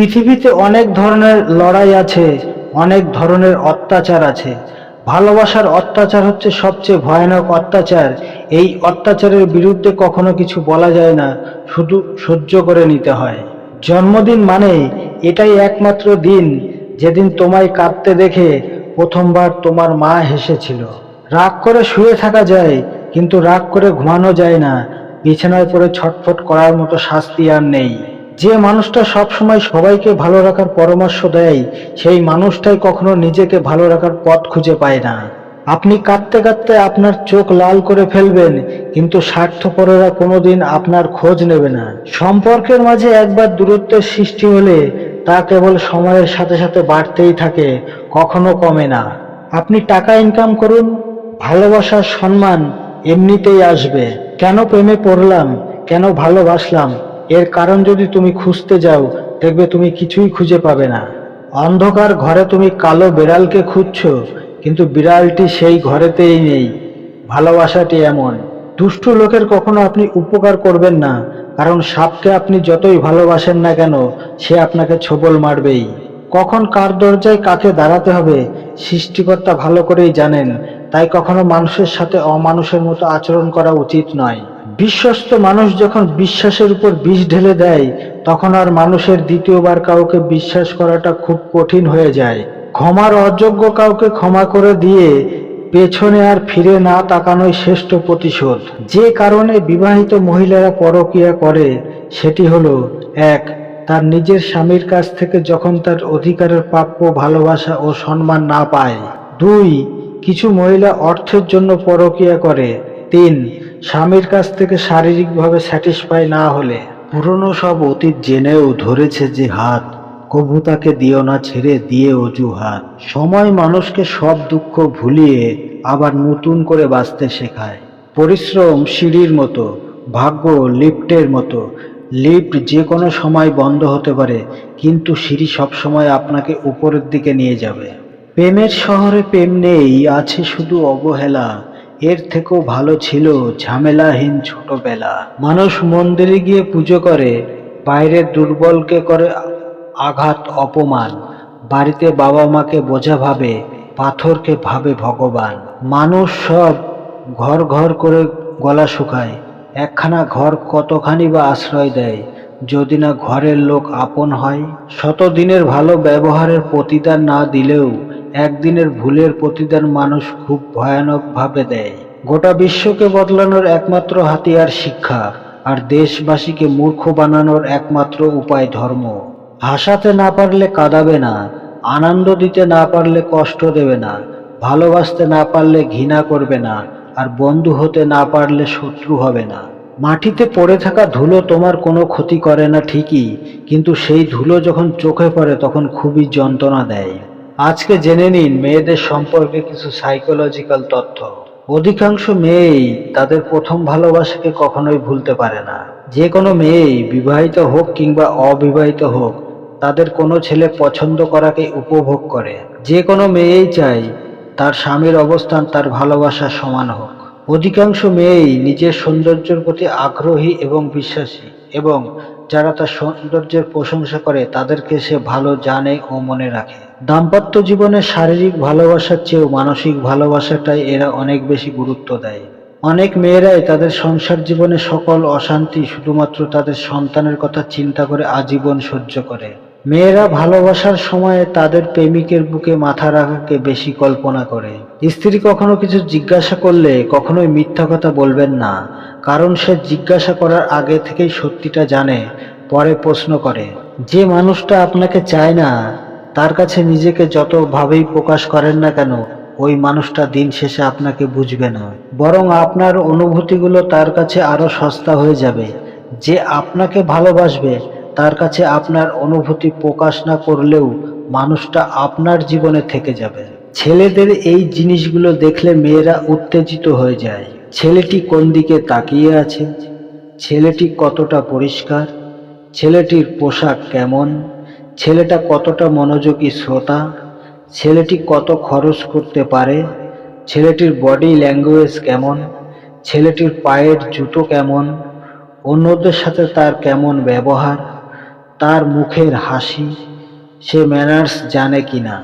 পৃথিবীতে অনেক ধরনের লড়াই আছে, অনেক ধরনের অত্যাচার আছে। ভালোবাসার অত্যাচার হচ্ছে সবচেয়ে ভয়ানক অত্যাচার। এই অত্যাচারের বিরুদ্ধে কখনো কিছু বলা যায় না, শুধু সহ্য করে নিতে হয়। জন্মদিন মানে এটাই একমাত্র দিন, যেদিন তোমায় কাঁদতে দেখে প্রথমবার তোমার মা হেসেছিল। রাগ করে শুয়ে থাকা যায়, কিন্তু রাগ করে ঘুমানো যায় না। বিছানায় পড়ে ছটফট করার মতো শাস্তি আর নেই। যে মানুষটা সবসময় সবাইকে ভালো রাখার পরামর্শ দেয়, সেই মানুষটাই কখনো নিজেকে ভালো রাখার পথ খুঁজে পায় না। আপনি কাঁদতে কাঁদতে আপনার চোখ লাল করে ফেলবেন, কিন্তু স্বার্থপরেরা কোনোদিন আপনার খোঁজ নেবে না। সম্পর্কের মাঝে একবার দূরত্বের সৃষ্টি হলে তা কেবল সময়ের সাথে সাথে বাড়তেই থাকে, কখনো কমে না। আপনি টাকা ইনকাম করুন ভালোবাসার সম্মান এমনিতেই আসবে। কেন প্রেমে পড়লাম, কেন ভালোবাসলাম? এর কারণ যদি তুমি খুঁজতে যাও, দেখবে তুমি কিছুই খুঁজে পাবে না। অন্ধকার ঘরে তুমি কালো বিড়ালকে খুঁজছো, কিন্তু বিড়ালটি সেই ঘরেতেই নেই। ভালোবাসাটি এমন। দুষ্টু লোকের কখনো আপনি উপকার করবেন না, কারণ সাপকে আপনি যতই ভালোবাসেন না কেন, সে আপনাকে ছোবল মারবেই। কখন কার দরজায় কাকে দাঁড়াতে হবে, সৃষ্টিকর্তা ভালো করেই জানেন, তাই কখনো মানুষের সাথে অমানুষের মতো আচরণ করা উচিত নয়। বিশ্বস্ত মানুষ যখন বিশ্বাসের উপর বিষ ঢেলে দেয়, তখন আর মানুষের দ্বিতীয়বার কাউকে বিশ্বাস করাটা খুব কঠিন হয়ে যায়। ক্ষমার অযোগ্য কাউকে ক্ষমা করে দিয়ে পেছনে আর ফিরে না তাকানোই শ্রেষ্ঠ প্রতিশোধ। যে কারণে বিবাহিত মহিলারা পরকীয়া করে, সেটি হলো, এক, তার নিজের স্বামীর কাছ থেকে যখন তার অধিকারের প্রাপ্য ভালোবাসা ও সম্মান না পায়। দুই, কিছু মহিলা অর্থের জন্য পরকীয়া করে। তিন স্বামীর কাছ থেকে শারীরিকভাবে স্যাটিসফাই না হলে পুরনো সব অতীত জেনেও ধরেছে যে হাত কভু তাকে দিও না, ছেড়ে দিয়ে অজুহাত। সময় মানুষকে সব দুঃখ ভুলিয়ে আবার নতুন করে বাঁচতে শেখায়। পরিশ্রম সিঁড়ির মতো, ভাগ্য লিফটের মতো। লিফট যে কোনো সময় বন্ধ হতে পারে, কিন্তু সিঁড়ি সবসময় আপনাকে উপরের দিকে নিয়ে যাবে। প্রেমের শহরে প্রেম নেই, আছে শুধু অবহেলা। এর থেকেও ভালো ছিল ঝামেলাহীন ছোটবেলা। মানুষ মন্দিরে গিয়ে পুজো করে, বাইরের দুর্বলকে করে আঘাত, অপমান। বাড়িতে বাবা মাকে বোঝা ভাবে, পাথরকে ভাবে ভগবান। মানুষ সব ঘর ঘর করে গলা শুকায়। একখানা ঘর কতখানি বা আশ্রয় দেয়, যদি না ঘরের লোক আপন হয়? শতদিনের ভালো ব্যবহারের প্রতিদান না দিলেও একদিনের ভুলের প্রতিদান মানুষ খুব ভয়ানকভাবে দেয়। গোটা বিশ্বকে বদলানোর একমাত্র হাতিয়ার শিক্ষা, আর দেশবাসীকে মূর্খ বানানোর একমাত্র উপায় ধর্ম। হাসাতে না পারলে কাঁদাবে না, আনন্দ দিতে না পারলে কষ্ট দেবে না, ভালোবাসতে না পারলে ঘৃণা করবে না, আর বন্ধু হতে না পারলে শত্রু হবে না। মাটিতে পড়ে থাকা ধুলো তোমার কোনো ক্ষতি করে না ঠিকই, কিন্তু সেই ধুলো যখন চোখে পড়ে তখন খুবই যন্ত্রণা দেয়। আজকে জেনে নিন, মেয়েদের সম্পর্কে কিছু সাইকোলজিক্যাল তথ্য। অধিকাংশ মেয়েই তাদের প্রথম ভালোবাসাকে কখনোই ভুলতে পারে না। যে কোনো মেয়েই, বিবাহিত হোক কিংবা অবিবাহিত হোক, তাদের কোনো ছেলে পছন্দ করাকে উপভোগ করে। যে কোনো মেয়েই চায় তার স্বামীর অবস্থান তার ভালোবাসার সমান হোক। অধিকাংশ মেয়েই নিজের সৌন্দর্যের প্রতি আগ্রহী এবং বিশ্বাসী এবং যারা তার সৌন্দর্যের প্রশংসা করে, তাদেরকে সে ভালো জানে ও মনে রাখে। দাম্পত্য জীবনে শারীরিক ভালোবাসার চেয়েও মানসিক ভালোবাসাটাই এরা অনেক বেশি গুরুত্ব দেয়। অনেক মেয়েরাই তাদের সংসার জীবনে সকল অশান্তি শুধুমাত্র তাদের সন্তানের কথা চিন্তা করে আজীবন সহ্য করে। মেয়েরা ভালোবাসার সময়ে তাদের প্রেমিকের বুকে মাথা রাখাকে বেশি কল্পনা করে। স্ত্রী কখনো কিছু জিজ্ঞাসা করলে কখনোই মিথ্যা কথা বলবেন না, কারণ সে জিজ্ঞাসা করার আগে থেকেই সত্যিটা জানে, পরে প্রশ্ন করে। যে মানুষটা আপনাকে চায় না তার কাছে নিজেকে যতভাবেই প্রকাশ করেন না কেন, ওই মানুষটা দিন শেষে আপনাকে বুঝবে না। বরং আপনার অনুভূতিগুলো তার কাছে আরও সস্তা হয়ে যাবে। যে আপনাকে ভালোবাসবে, তার কাছে আপনার অনুভূতি প্রকাশ না করলেও মানুষটা আপনার জীবনে থেকে যাবে। ছেলেদের এই জিনিসগুলো দেখলে মেয়েরা উত্তেজিত হয়ে যায়। ছেলেটি কোন দিকে তাকিয়ে আছে? ছেলেটি কতটা পরিষ্কার? ছেলেটির পোশাক কেমন? ছেলেটা কতটা মনোযোগী শ্রোতা, ছেলেটি কত খরচ করতে পারে, ছেলেটির বডি ল্যাঙ্গুয়েজ কেমন, ছেলেটির পায়ের জুতো কেমন, অন্যদের সাথে তার কেমন ব্যবহার, তার মুখের হাসি, সে ম্যানার্স জানে কিনা।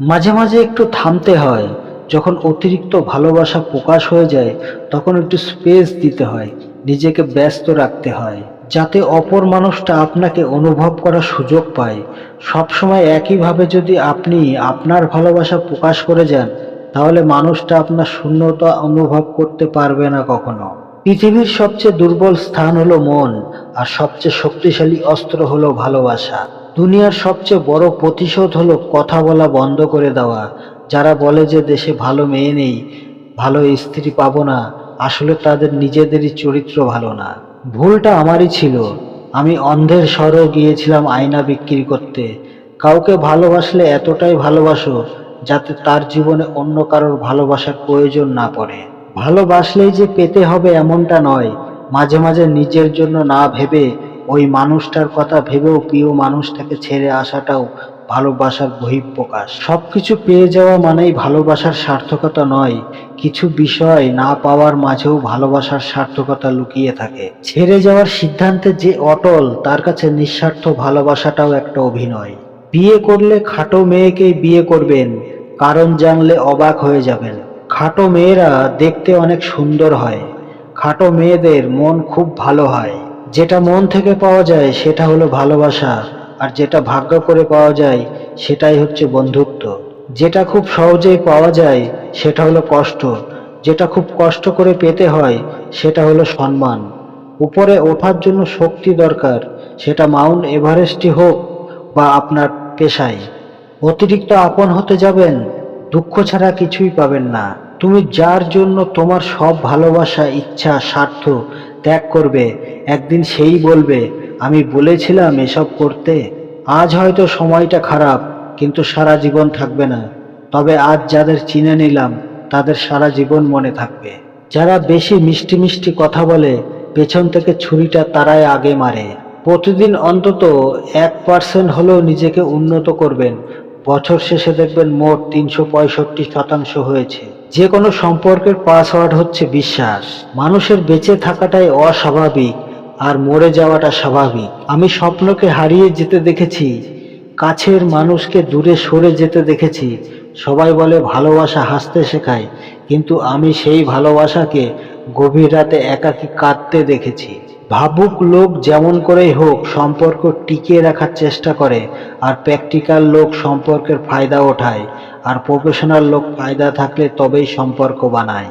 মাঝে মাঝে একটু থামতে হয়, যখন অতিরিক্ত ভালোবাসা প্রকাশ হয়ে যায়, তখন একটু স্পেস দিতে হয়, নিজেকে ব্যস্ত রাখতে হয়। যাতে অপর মানুষটা আপনাকে অনুভব করার সুযোগ পায়। সবসময় একইভাবে যদি আপনি আপনার ভালোবাসা প্রকাশ করে যান, তাহলে মানুষটা আপনার শূন্যতা অনুভব করতে পারবে না কখনো। পৃথিবীর সবচেয়ে দুর্বল স্থান হলো মন, আর সবচেয়ে শক্তিশালী অস্ত্র হলো ভালোবাসা। দুনিয়ার সবচেয়ে বড় প্রতিশোধ হলো কথা বলা বন্ধ করে দেওয়া। যারা বলে যে দেশে ভালো মেয়ে নেই, ভালো স্ত্রী পাবো না, আসলে তাদের নিজেদেরই চরিত্র ভালো না। ভুলটা আমারই ছিল। আমি অন্ধের স্বরও গিয়েছিলাম আয়না বিক্রি করতে। কাউকে ভালোবাসলে এতটাই ভালোবাসো, যাতে তার জীবনে অন্য কারোর ভালোবাসার প্রয়োজন না পড়ে। ভালোবাসলেই যে পেতে হবে এমনটা নয়। মাঝে মাঝে নিজের জন্য না ভেবে ওই মানুষটার কথা ভেবেও প্রিয় মানুষটাকে ছেড়ে আসাটাও ভালোবাসার বহিঃপ্রকাশ। সবকিছু পেয়ে যাওয়া মানেই ভালোবাসার সার্থকতা নয়, কিছু বিষয় না পাওয়ার মাঝেও ভালোবাসার সার্থকতা লুকিয়ে থাকে। ছেড়ে যাওয়ার সিদ্ধান্তে যে অটল, তার কাছে নিঃস্বার্থ ভালোবাসাটাও একটা অভিনয়। বিয়ে করলে খাটো মেয়েকেই বিয়ে করবেন, কারণ জানলে অবাক হয়ে যাবেন। খাটো মেয়েরা দেখতে অনেক সুন্দর হয়। খাটো মেয়েদের মন খুব ভালো হয়। যেটা মন থেকে পাওয়া যায়, সেটা হলো ভালোবাসা। আর যেটা ভাগ্য করে পাওয়া যায়, সেটাই হচ্ছে বন্ধুত্ব। যেটা খুব সহজেই পাওয়া যায়, সেটা হলো কষ্ট। যেটা খুব কষ্ট করে পেতে হয়, সেটা হলো সম্মান। উপরে ওঠার জন্য শক্তি দরকার, সেটা মাউন্ট এভারেস্টই হোক বা আপনার পেশায়। অতিরিক্ত আপন হতে যাবেন, দুঃখ ছাড়া কিছুই পাবেন না। তুমি যার জন্য তোমার সব ভালোবাসা, ইচ্ছা, স্বার্থ ত্যাগ করবে, একদিন সেই বলবে আমি বলেছিলাম এসব করতে। আজ হয়তো সময়টা খারাপ, কিন্তু সারা জীবন থাকবে না। তবে আজ যাদের চিনে নিলাম, তাদের সারা জীবন মনে থাকবে। যারা বেশি মিষ্টি মিষ্টি কথা বলে, পেছন থেকে ছুরিটা তারাই আগে মারে। প্রতিদিন অন্তত এক পার্সেন্ট হলেও নিজেকে উন্নত করবেন। বছর শেষে দেখবেন মোট তিনশো পঁয়ষট্টি শতাংশ হয়েছে। যে কোনো সম্পর্কের পাসওয়ার্ড হচ্ছে বিশ্বাস। মানুষের বেঁচে থাকাটাই অস্বাভাবিক। আর মরে যাওয়াটা স্বাভাবিক। আমি স্বপ্নকে হারিয়ে যেতে দেখেছি, কাছের মানুষকে দূরে সরে যেতে দেখেছি। সবাই বলে ভালোবাসা হাসতে শেখায়, কিন্তু আমি সেই ভালোবাসাকে গভীর রাতে একাকী কাঁদতে দেখেছি। ভাবুক লোক যেমন করেই হোক, সম্পর্ক টিকিয়ে রাখার চেষ্টা করে, আর প্র্যাকটিক্যাল লোক সম্পর্কের ফায়দা ওঠায়, আর প্রফেশনাল লোক ফায়দা থাকলে তবেই সম্পর্ক বানায়।